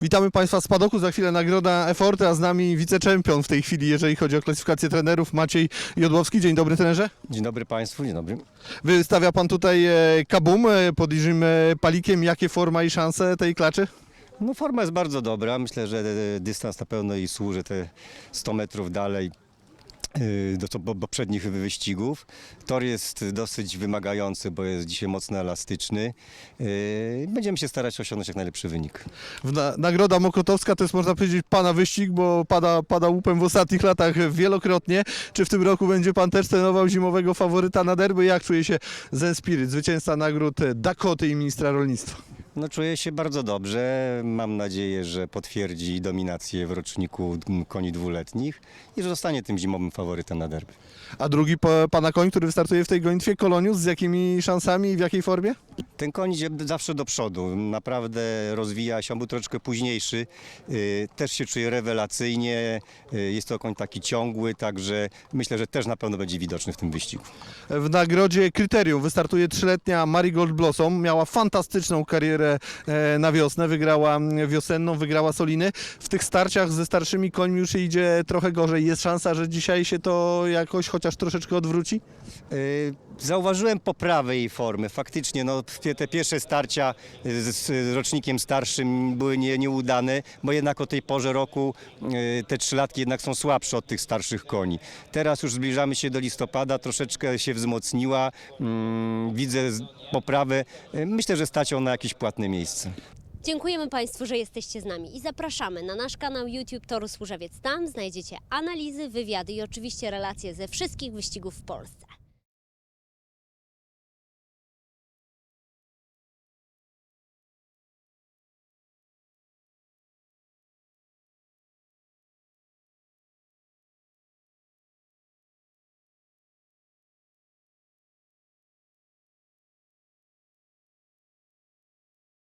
Witamy Państwa z padoku, za chwilę nagroda Eforty, a z nami wiceczempion w tej chwili, jeżeli chodzi o klasyfikację trenerów, Maciej Jodłowski. Dzień dobry trenerze. Dzień dobry Państwu, dzień dobry. Wystawia Pan tutaj e, kabum e, pod Iżym e, Palikiem. Jakie forma i szanse tej klaczy? No forma jest bardzo dobra, myślę, że dystans na pewno jej służy te 100 metrów dalej e, do poprzednich wyścigów. Tor jest dosyć wymagający, bo jest dzisiaj mocno elastyczny. E, Będziemy się starać osiągnąć jak najlepszy wynik. Na, nagroda Mokotowska to jest można powiedzieć Pana wyścig, bo pada, pada łupem w ostatnich latach wielokrotnie. Czy w tym roku będzie Pan też trenował zimowego faworyta na derby? Jak czuje się Zen Spirit, zwycięzca nagród Dakoty i ministra rolnictwa? No czuję się bardzo dobrze. Mam nadzieję, że potwierdzi dominację w roczniku koni dwuletnich i że zostanie tym zimowym faworytem na derby. A drugi pa, Pana koń, który wystartuje w tej gonitwie, Kolonius, z jakimi szansami i w jakiej formie? Ten koń idzie zawsze do przodu, naprawdę rozwija się, on był troszeczkę późniejszy, y, też się czuje rewelacyjnie, y, jest to koń taki ciągły, także myślę, że też na pewno będzie widoczny w tym wyścigu. W nagrodzie Kryterium wystartuje trzyletnia Marigold Blossom. Miała fantastyczną karierę e, na wiosnę. Wygrała wiosenną, wygrała Soliny. W tych starciach ze starszymi końmi już idzie trochę gorzej. Jest szansa, że dzisiaj się to jakoś chociaż troszeczkę odwróci? Y, Zauważyłem poprawę jej formy. Faktycznie no, te- te pierwsze starcia z, z rocznikiem starszym były nie, nieudane, bo jednak o tej porze roku y, te trzylatki jednak są słabsze od tych starszych koni. Teraz już zbliżamy się do listopada, troszeczkę się wzmocniła, mm, widzę poprawę. Y, Myślę, że stać ją na jakieś płatne miejsce. Dziękujemy Państwu, że jesteście z nami i zapraszamy na nasz kanał YouTube Toru Służewiec. Tam znajdziecie analizy, wywiady i oczywiście relacje ze wszystkich wyścigów w Polsce.